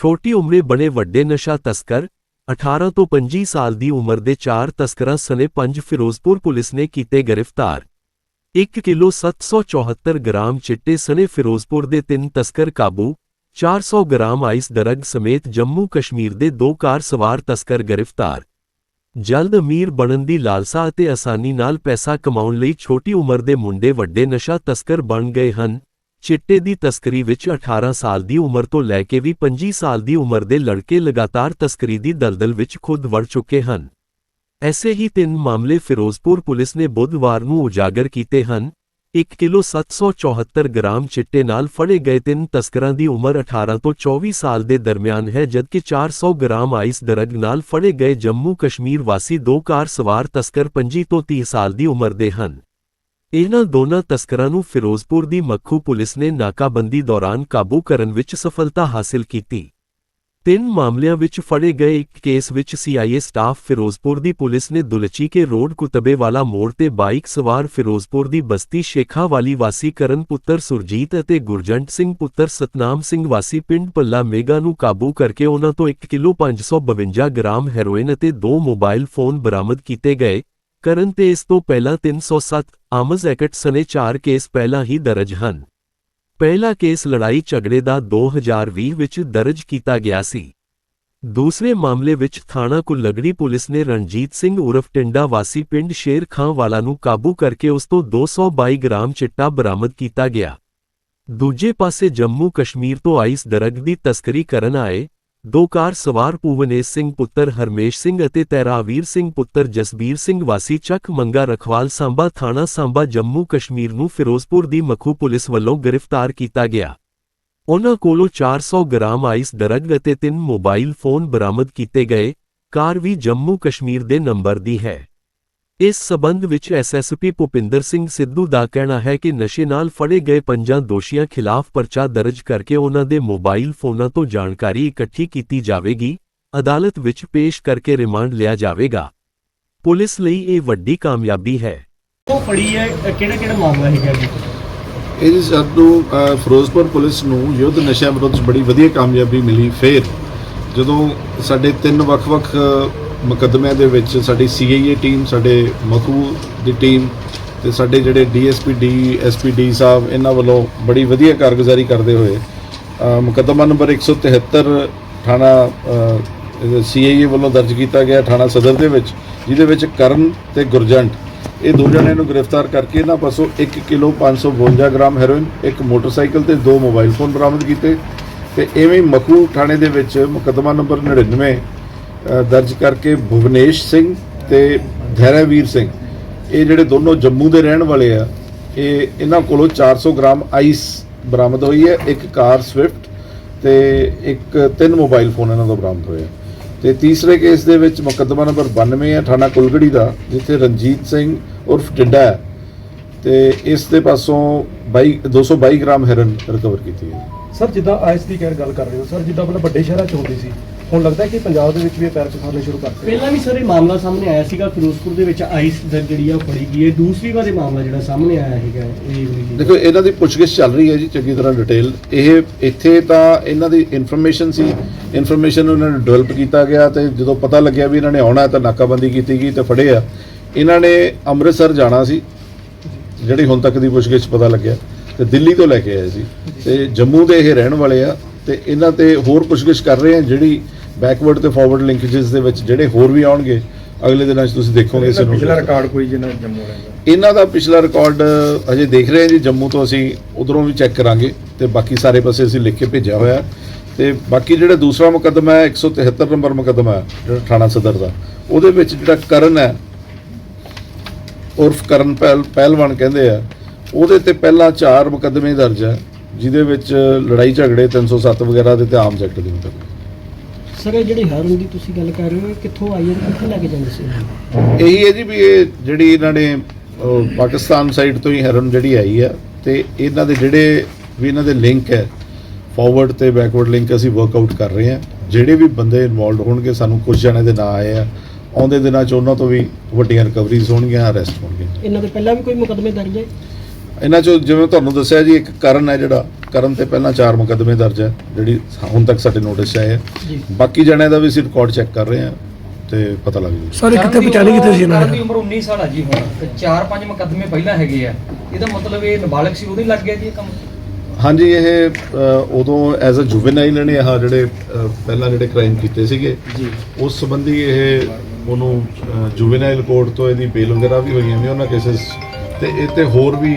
ਛੋਟੀ ਉਮਰੇ ਬਣੇ ਵੱਡੇ ਨਸ਼ਾ ਤਸਕਰ 18 ਤੋਂ 25 ਸਾਲ ਦੀ ਉਮਰ ਦੇ ਚਾਰ ਤਸਕਰਾਂ ਸਣੇ ਪੰਜ ਫਿਰੋਜ਼ਪੁਰ ਪੁਲਿਸ ਨੇ ਕੀਤੇ ਗ੍ਰਿਫਤਾਰ। 1 ਕਿਲੋ 774 ਗ੍ਰਾਮ ਚਿੱਟੇ ਸਣੇ ਫਿਰੋਜ਼ਪੁਰ ਦੇ ਤਿੰਨ ਤਸਕਰ ਕਾਬੂ 400 ਗ੍ਰਾਮ ਆਈਸ ਦਰਗ ਸਮੇਤ ਜੰਮੂ ਕਸ਼ਮੀਰ ਦੇ ਦੋ ਕਾਰ ਸਵਾਰ ਤਸਕਰ ਗ੍ਰਿਫਤਾਰ। ਜਲਦ ਅਮੀਰ ਬਣਨ ਦੀ ਲਾਲਸਾ ਅਤੇ ਆਸਾਨੀ ਨਾਲ ਪੈਸਾ ਕਮਾਉਣ ਲਈ ਛੋਟੀ ਉਮਰ ਦੇ ਮੁੰਡੇ ਵੱਡੇ ਨਸ਼ਾ ਤਸਕਰ ਬਣ ਗਏ ਹਨ। ਚਿੱਟੇ ਦੀ ਤਸਕਰੀ ਵਿੱਚ 18 ਸਾਲ ਦੀ ਉਮਰ ਤੋਂ ਲੈ ਕੇ ਵੀ 25 ਸਾਲ ਦੀ ਉਮਰ ਦੇ ਲੜਕੇ ਲਗਾਤਾਰ ਤਸਕਰੀ ਦੀ ਦਲਦਲ ਵਿੱਚ ਖੁਦ ਵੜ ਚੁੱਕੇ ਹਨ। ਐਸੇ ਹੀ ਤਿੰਨ ਮਾਮਲੇ ਫਿਰੋਜ਼ਪੁਰ ਪੁਲਿਸ ਨੇ ਬੁੱਧਵਾਰ ਨੂੰ ਉਜਾਗਰ ਕੀਤੇ ਹਨ। 1 ਕਿਲੋ 774 ਗ੍ਰਾਮ ਚਿੱਟੇ ਨਾਲ ਫੜੇ ਗਏ ਤਿੰਨ ਤਸਕਰਾਂ ਦੀ ਉਮਰ 18 ਤੋਂ 24 ਸਾਲ ਦੇ ਦਰਮਿਆਨ ਹੈ, ਜਦਕਿ 400 ਗ੍ਰਾਮ ਆਈਸ ਦਰਗ ਨਾਲ ਫੜੇ ਗਏ ਜੰਮੂ ਕਸ਼ਮੀਰ ਵਾਸੀ ਦੋ ਕਾਰ ਸਵਾਰ ਤਸਕਰ 25 ਤੋਂ 30 ਸਾਲ ਦੀ ਉਮਰ ਦੇ ਹਨ। ਇਹਨਾਂ ਦੋਨਾਂ ਤਸਕਰਾਂ ਨੂੰ ਫਿਰੋਜ਼ਪੁਰ ਦੀ ਮੱਖੂ ਪੁਲਿਸ ਨੇ ਨਾਕਾਬੰਦੀ ਦੌਰਾਨ ਕਾਬੂ ਕਰਨ ਵਿੱਚ ਸਫਲਤਾ ਹਾਸਲ ਕੀਤੀ। ਤਿੰਨ ਮਾਮਲਿਆਂ ਵਿੱਚ ਫੜੇ ਗਏ ਇੱਕ ਕੇਸ ਵਿੱਚ ਸੀਆਈਏ ਸਟਾਫ ਫਿਰੋਜ਼ਪੁਰ ਦੀ ਪੁਲਿਸ ਨੇ ਦੁਲਚੀ ਕੇ ਰੋਡ ਕੁਤਬੇਵਾਲਾ ਮੋੜ ਤੇ ਬਾਈਕ ਸਵਾਰ ਫਿਰੋਜ਼ਪੁਰ ਦੀ ਬਸਤੀ ਸ਼ੇਖਾ ਵਾਲੀ ਵਾਸੀ ਕਰਨ ਪੁੱਤਰ ਸੁਰਜੀਤ ਅਤੇ ਗੁਰਜੰਟ ਸਿੰਘ ਪੁੱਤਰ ਸਤਨਾਮ ਸਿੰਘ ਵਾਸੀ ਪਿੰਡ ਪੱਲਾ ਮੇਗਾ ਨੂੰ ਕਾਬੂ ਕਰਕੇ ਉਹਨਾਂ ਤੋਂ 1 ਕਿਲੋ 552 ਗ੍ਰਾਮ ਹੈਰੋਇਨ ਅਤੇ ਦੋ ਮੋਬਾਈਲ ਫੋਨ ਬਰਾਮਦ ਕੀਤੇ ਗਏ। ਕਰਨ ਤੇ ਇਸ ਤੋਂ ਪਹਿਲਾਂ 307 ਆਮਜ਼ ਐਕਟ ਸਨੇ 4 ਕੇਸ ਪਹਿਲਾਂ ਹੀ ਦਰਜ ਹਨ। ਪਹਿਲਾ ਕੇਸ ਲੜਾਈ ਝਗੜੇ ਦਾ 2020 ਵਿੱਚ ਦਰਜ ਕੀਤਾ ਗਿਆ ਸੀ। ਦੂਸਰੇ ਮਾਮਲੇ ਵਿੱਚ ਥਾਣਾ ਕੁਲਗੜੀ ਪੁਲਿਸ ਨੇ ਰਣਜੀਤ ਸਿੰਘ ਉਰਫ ਟਿੰਡਾ ਵਾਸੀ ਪਿੰਡ ਸ਼ੇਰ ਖਾਂ ਵਾਲਾ ਨੂੰ ਕਾਬੂ ਕਰਕੇ ਉਸ ਤੋਂ 222 ਗ੍ਰਾਮ ਚਿੱਟਾ ਬਰਾਮਦ ਕੀਤਾ ਗਿਆ। ਦੂਜੇ ਪਾਸੇ ਜੰਮੂ ਕਸ਼ਮੀਰ ਤੋਂ ਆਈਸ ਦਰਗ ਦੀ ਤਸਕਰੀ ਕਰਨ ਆਏ ਦੋ ਕਾਰ ਸਵਾਰ ਪੂਵਨੇਸ਼ ਸਿੰਘ ਪੁੱਤਰ, ਹਰਮੇਸ਼ ਸਿੰਘ ਅਤੇ ਤੈਰਾਵੀਰ ਸਿੰਘ ਪੁੱਤਰ, ਜਸਬੀਰ ਸਿੰਘ ਵਾਸੀ ਚੱਕ ਮੰਗਾ ਰਖਵਾਲ ਸਾਂਬਾ ਥਾਣਾ ਸਾਂਬਾ, ਜੰਮੂ ਕਸ਼ਮੀਰ ਨੂੰ ਫਿਰੋਜ਼ਪੁਰ ਦੀ ਮਖੂ ਪੁਲਿਸ ਵੱਲੋਂ ਗ੍ਰਿਫਤਾਰ ਕੀਤਾ ਗਿਆ। ਉਨ੍ਹਾਂ ਕੋਲੋਂ 400 ਗ੍ਰਾਮ ਆਈਸ ਦਰਗ ਅਤੇ ਤਿੰਨ ਮੋਬਾਈਲ ਫੋਨ ਬਰਾਮਦ ਕੀਤੇ ਗਏ। ਕਾਰ ਵੀ ਜੰਮੂ ਕਸ਼ਮੀਰ ਦੇ ਨੰਬਰ ਦੀ ਹੈ। ਇਸ ਸਬੰਧ ਵਿੱਚ ਐਸਐਸਪੀ ਭੁਪਿੰਦਰ ਸਿੰਘ ਸਿੱਧੂ ਦਾ ਕਹਿਣਾ ਹੈ ਕਿ ਨਸ਼ੇ ਨਾਲ ਫੜੇ ਗਏ ਪੰਜਾਂ ਦੋਸ਼ੀਆਂ ਖਿਲਾਫ ਪਰਚਾ ਦਰਜ ਕਰਕੇ ਉਹਨਾਂ ਦੇ ਮੋਬਾਈਲ ਫੋਨਾਂ ਤੋਂ ਜਾਣਕਾਰੀ ਇਕੱਠੀ ਕੀਤੀ ਜਾਵੇਗੀ ਅਦਾਲਤ ਵਿੱਚ ਪੇਸ਼ ਕਰਕੇ ਰਿਮਾਂਡ ਲਿਆ ਜਾਵੇਗਾ। ਪੁਲਿਸ ਲਈ ਇਹ ਵੱਡੀ ਕਾਮਯਾਬੀ ਹੈ। ਉਹ ਫੜੀ ਹੈ ਕਿਹੜਾ ਕਿਹੜਾ ਮਾਮਲਾ ਹੈਗਾ ਜੀ? ਇਹ ਸਾਨੂੰ ਫਿਰੋਜ਼ਪੁਰ ਪੁਲਿਸ ਨੂੰ ਯੁੱਧ ਨਸ਼ਿਆਂ ਵਿਰੁੱਧ 'ਚ ਬੜੀ ਵਧੀਆ ਕਾਮਯਾਬੀ ਮਿਲੀ। ਫੇਰ ਜਦੋਂ ਸਾਡੇ ਤਿੰਨ ਵੱਖ-ਵੱਖ ਮੁਕੱਦਮਿਆਂ ਦੇ ਵਿੱਚ ਸਾਡੀ ਸੀਆਈਏ ਟੀਮ ਸਾਡੇ ਮਖੂ ਦੀ ਟੀਮ ਤੇ ਸਾਡੇ ਜਿਹੜੇ ਡੀਐਸਪੀ ਡੀ ਐਸਪੀਡੀ ਸਾਹਿਬ, ਇਹਨਾਂ ਵੱਲੋਂ ਬੜੀ ਵਧੀਆ ਕਾਰਗੁਜ਼ਾਰੀ ਕਰਦੇ ਹੋਏ ਮੁਕੱਦਮਾ ਨੰਬਰ 173 ਥਾਣਾ ਸੀਆਈਏ ਵੱਲੋਂ ਦਰਜ ਕੀਤਾ ਗਿਆ ਥਾਣਾ ਸਦਰ ਦੇ ਵਿੱਚ, ਜਿਹਦੇ ਵਿੱਚ ਕਰਨ ਤੇ ਗੁਰਜੰਟ, ਇਹ ਦੋ ਜਣਿਆਂ ਨੂੰ ਗ੍ਰਿਫਤਾਰ ਕਰਕੇ ਇਹਨਾਂ ਪਾਸੋਂ 1 ਕਿਲੋ 552 ਗ੍ਰਾਮ ਹੈਰੋਇਨ, ਇੱਕ ਮੋਟਰਸਾਈਕਲ ਤੇ ਦੋ ਮੋਬਾਈਲ ਫੋਨ ਬਰਾਮਦ ਕੀਤੇ ਤੇ ਐਵੇਂ ਮਖੂ ਥਾਣੇ ਦੇ ਵਿੱਚ ਮੁਕੱਦਮਾ ਨੰਬਰ 99 ਦਰਜ ਕਰਕੇ ਭੁਵਨੇਸ਼ ਸਿੰਘ ਤੇ ਧੈਰਵੀਰ ਸਿੰਘ। ਇਹ ਜਿਹੜੇ ਦੋਨੋਂ ਜੰਮੂ ਦੇ ਰਹਿਣ ਵਾਲੇ ਆ, ਇਹ ਇਹਨਾਂ ਕੋਲੋਂ 400 ਗ੍ਰਾਮ ਆਈਸ ਬਰਾਮਦ ਹੋਈ ਹੈ, ਇੱਕ ਕਾਰ ਸਵਿਫਟ ਤੇ ਇੱਕ ਤਿੰਨ ਮੋਬਾਈਲ ਫੋਨ ਇਹਨਾਂ ਤੋਂ ਬਰਾਮਦ ਹੋਏ ਆ। ਤੇ ਤੀਸਰੇ ਕੇਸ ਦੇ ਵਿੱਚ ਮੁਕੱਦਮਾ ਨੰਬਰ 92 ਹੈ, ਥਾਣਾ ਕੁਲਗੜੀ ਦਾ, ਜਿੱਥੇ ਰਣਜੀਤ ਸਿੰਘ ਉਰਫ ਟਿੱਡਾ ਹੈ। ਤੇ ਇਸ ਦੇ ਪਾਸੋਂ 22 222 ਗ੍ਰਾਮ ਹੈਰਨ ਰਿਕਵਰ ਕੀਤੀ ਹੈ। ਸਰ, ਜਿੱਦਾਂ ਆਈਸ ਦੀ ਕਹਿ ਗੱਲ ਕਰ ਰਹੇ ਹੋ, ਸਰ, ਜਿੱਦਾਂ ਪਹਿਲਾਂ ਵੱਡੇ ਸ਼ਹਿਰਾਂ 'ਚ ਹੁੰਦੀ ਸੀ ਹੁਣ ਲੱਗਦਾ ਹੈ ਕਿ ਪੰਜਾਬ ਦੇ ਵਿੱਚ ਵੀ ਇਹ ਪੈਰ ਪਸਾਰਨੇ ਸ਼ੁਰੂ ਕਰਤੇ ਪਹਿਲਾਂ ਵੀ ਸਰ ਇਹ ਮਾਮਲਾ ਸਾਹਮਣੇ ਆਇਆ ਸੀਗਾ ਫਿਰੋਜ਼ਪੁਰ ਦੇ ਵਿੱਚ ਆਈਸ ਜਿਹੜੀ ਆ ਉਹ ਫੜੀ ਗਈ ਹੈ। ਦੂਸਰੀ ਵਾਰ ਇਹ ਮਾਮਲਾ ਜਿਹੜਾ ਸਾਹਮਣੇ ਆਇਆ ਹੈਗਾ ਇਹ ਵਾਲੀ ਦੇਖੋ ਇਹਨਾਂ ਦੀ ਪੁੱਛਗਿੱਛ ਚੱਲ ਰਹੀ ਹੈ ਜੀ ਚੰਗੀ ਤਰ੍ਹਾਂ ਡਿਟੇਲ। ਇਹ ਇੱਥੇ ਤਾਂ ਇਹਨਾਂ ਦੀ ਇਨਫੋਰਮੇਸ਼ਨ ਸੀ। ਇਨਫੋਰਮੇਸ਼ਨ ਨੂੰ ਇਹਨਾਂ ਨੇ ਡਿਵੈਲਪ ਕੀਤਾ ਗਿਆ ਤੇ ਜਦੋਂ ਪਤਾ ਲੱਗਿਆ ਵੀ ਇਹਨਾਂ ਨੇ ਆਉਣਾ ਹੈ ਤਾਂ ਨਾਕਾਬੰਦੀ ਕੀਤੀ ਗਈ ਤੇ ਫੜੇ ਆ। ਇਹਨਾਂ ਨੇ ਅੰਮ੍ਰਿਤਸਰ ਜਾਣਾ ਸੀ ਜਿਹੜੀ ਹੁਣ ਤੱਕ ਦੀ ਪੁੱਛਗਿੱਛ ਪਤਾ ਲੱਗਿਆ ਤੇ ਦਿੱਲੀ ਤੋਂ ਲੈ ਕੇ ਆਏ ਸੀ। ਤੇ ਜੰਮੂ ਦੇ ਇਹ ਰਹਿਣ ਵਾਲੇ ਆ ਤੇ ਇਹਨਾਂ ਤੇ ਹੋਰ ਪੁੱਛਗਿੱਛ ਕਰ ਰਹੇ ਆ ਜਿਹੜੀ ਬੈਕਵਰਡ ਤੇ ਫਾਰਵਰਡ ਲਿੰਕੇजेस ਦੇ ਵਿੱਚ ਜਿਹੜੇ ਹੋਰ ਵੀ ਆਉਣਗੇ ਅਗਲੇ ਦਿਨਾਂ 'ਚ ਤੁਸੀਂ ਦੇਖੋਗੇ ਇਸ ਨੂੰ ਪਿਛਲਾ ਰਿਕਾਰਡ ਕੋਈ ਜਿਹਨਾਂ ਜੰਮੂ ਰਹਿੰਦਾ? ਇਹਨਾਂ ਦਾ ਪਿਛਲਾ ਰਿਕਾਰਡ ਅਜੇ ਦੇਖ ਰਹੇ ਹਾਂ ਜੀ ਜੰਮੂ ਤੋਂ ਅਸੀਂ ਉਧਰੋਂ ਵੀ ਚੈੱਕ ਕਰਾਂਗੇ ਤੇ ਬਾਕੀ ਸਾਰੇ ਪਾਸੇ ਅਸੀਂ ਲਿਖ ਕੇ ਭੇਜਿਆ ਹੋਇਆ। ਤੇ ਬਾਕੀ ਜਿਹੜਾ ਦੂਸਰਾ ਮੁਕੱਦਮਾ ਹੈ 173 ਨੰਬਰ ਮੁਕੱਦਮਾ ਹੈ ਜਿਹੜਾ ਥਾਣਾ ਸਦਰ ਦਾ। ਉਹਦੇ ਵਿੱਚ ਜਿਹੜਾ ਕਰਨ ਹੈ ਉਰਫ ਕਰਨ ਪਹਿਲ ਪਹਿਲਵਾਨ ਕਹਿੰਦੇ ਆ ਉਹਦੇ ਤੇ ਪਹਿਲਾਂ ਚਾਰ ਮੁਕੱਦਮੇ ਦਰਜ ਹੈ ਜਿਹਦੇ ਵਿੱਚ ਲੜਾਈ ਝਗੜੇ 307 ਵਗੈਰਾ ਦੇ ਤੇ ਆਮ ਐਕਟ ਦੇ ਮੁਕੱਦਮੇ। ਸਰ ਇਹ ਜਿਹੜੀ ਹਰਨ ਦੀ ਤੁਸੀਂ ਗੱਲ ਕਰ ਰਹੇ ਹੋ ਇਹ ਕਿੱਥੋਂ ਆਈ ਹੈ ਤੇ ਕਿੱਥੇ ਲੈ ਕੇ ਜਾਂਦੇ ਸੀ? ਇਹੀ ਹੈ ਜੀ ਵੀ ਇਹ ਜਿਹੜੀ ਇਹਨਾਂ ਨੇ ਪਾਕਿਸਤਾਨ ਸਾਈਡ ਤੋਂ ਹੀ ਹੈਰਨ ਜਿਹੜੀ ਆਈ ਹੈ ਤੇ ਇਹਨਾਂ ਦੇ ਜਿਹੜੇ ਵੀ ਇਹਨਾਂ ਦੇ ਲਿੰਕ ਹੈ ਫਾਰਵਰਡ ਤੇ ਬੈਕਵਰਡ ਲਿੰਕ ਅਸੀਂ ਵਰਕਆਊਟ ਕਰ ਰਹੇ ਹਾਂ। ਜਿਹੜੇ ਵੀ ਬੰਦੇ ਇਨਵੋਲਡ ਹੋਣਗੇ ਸਾਨੂੰ ਕੁਝ ਜਣੇ ਦੇ ਨਾਂ ਆਏ ਆ ਆਉਂਦੇ ਦਿਨਾਂ ਚ ਉਹਨਾਂ ਤੋਂ ਵੀ ਵੱਡੀਆਂ ਰਿਕਵਰੀਜ਼ ਹੋਣਗੀਆਂ ਅਰੈਸਟ ਹੋਣਗੇ ਇਹਨਾਂ ਦੇ ਪਹਿਲਾਂ ਵੀ ਕੋਈ ਮੁਕਦਮੇ ਦਰਜ ਹੈ? ਇਹਨਾਂ ਚੋਂ ਜਿਵੇਂ ਤੁਹਾਨੂੰ ਦੱਸਿਆ ਜੀ ਇੱਕ ਕਰਨ ਹੈ ਜਿਹੜਾ ਕਰਨ ਤੇ ਪਹਿਲਾਂ ਚਾਰ ਮੁਕੱਦਮੇ ਦਰਜ ਹੈ ਜਿਹੜੀ ਹੁਣ ਤੱਕ ਸਾਡੇ ਨੋਟਿਸ 'ਚ ਆਏ ਹੈ ਜੀ। ਬਾਕੀ ਜਣਿਆਂ ਦਾ ਵੀ ਅਸੀਂ ਰਿਕਾਰਡ ਚੈੱਕ ਕਰ ਰਹੇ ਹਾਂ ਤੇ ਪਤਾ ਲੱਗ ਜੂ ਸਾਰੇ ਕਿੱਥੇ ਪਛਾਣੀ ਕਿੱਥੇ ਸੀ ਇਹਨਾਂ ਦੀ ਨੇ? ਉਮਰ 19 ਸਾਲ ਆ ਜੀ ਹੁਣ ਤੇ ਚਾਰ ਪੰਜ ਮੁਕੱਦਮੇ ਪਹਿਲਾਂ ਹੈਗੇ ਆ। ਇਹਦਾ ਮਤਲਬ ਇਹ ਨਾਬਾਲਗ ਸੀ ਉਹਦੇ ਲੱਗ ਗਿਆ ਜੀ ਇਹ ਕੰਮ? ਹਾਂਜੀ ਇਹ ਅ, ਉਦੋਂ ਐਜ਼ ਅ ਜੁਵੈਨਾਈਲ ਨੇ ਆਹ ਜਿਹੜੇ ਅ, ਪਹਿਲਾਂ ਜਿਹੜੇ ਕ੍ਰਾਈਮ ਕੀਤੇ ਸੀਗੇ ਜੀ। ਉਸ ਸੰਬੰਧੀ ਇਹ ਉਹਨੂੰ ਜੁਵੈਨਾਈਲ ਕੋਰਟ ਤੋਂ ਇਹਦੀ ਬੇਲ ਵਗੈਰਾ ਵੀ ਹੋਈਆਂ ਨੇ ਉਹਨਾਂ ਕੇਸਸ ਤੇ ਇਹ ਤੇ ਹੋਰ ਵੀ